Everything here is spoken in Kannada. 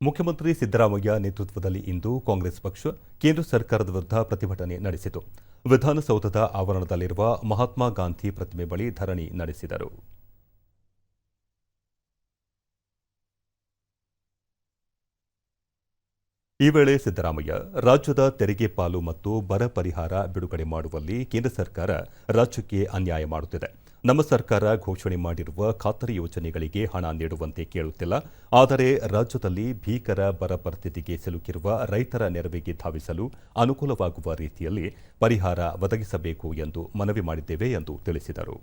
ಮುಖ್ಯಮಂತ್ರಿ ಸಿದ್ದರಾಮಯ್ಯ ನೇತೃತ್ವದಲ್ಲಿ ಇಂದು ಕಾಂಗ್ರೆಸ್ ಪಕ್ಷ ಕೇಂದ್ರ ಸರ್ಕಾರದ ವಿರುದ್ಧ ಪ್ರತಿಭಟನೆ ನಡೆಸಿತು. ವಿಧಾನಸೌಧದ ಆವರಣದಲ್ಲಿರುವ ಮಹಾತ್ಮ ಗಾಂಧಿ ಪ್ರತಿಮೆ ಬಳಿ ಧರಣಿ ನಡೆಸಿದರು. ಈ ವೇಳೆ ಸಿದ್ದರಾಮಯ್ಯ, ರಾಜ್ಯದ ತೆರಿಗೆ ಪಾಲು ಮತ್ತು ಬರ ಪರಿಹಾರ ಬಿಡುಗಡೆ ಮಾಡುವಲ್ಲಿ ಕೇಂದ್ರ ಸರ್ಕಾರ ರಾಜ್ಯಕ್ಕೆ ಅನ್ಯಾಯ ಮಾಡುತ್ತಿದೆ. ನಮ್ಮ ಸರ್ಕಾರ ಘೋಷಣೆ ಮಾಡಿರುವ ಖಾತರಿ ಯೋಜನೆಗಳಿಗೆ ಹಣ ನೀಡುವಂತೆ ಕೇಳುತ್ತಿಲ್ಲ. ಆದರೆ ರಾಜ್ಯದಲ್ಲಿ ಭೀಕರ ಬರ ಪರಿಸ್ಥಿತಿಗೆ ಸಿಲುಕಿರುವ ರೈತರ ನೆರವಿಗೆ ಧಾವಿಸಲು ಅನುಕೂಲವಾಗುವ ರೀತಿಯಲ್ಲಿ ಪರಿಹಾರ ಒದಗಿಸಬೇಕು ಎಂದು ಮನವಿ ಮಾಡಿದ್ದೇವೆ ಎಂದು ತಿಳಿಸಿದರು.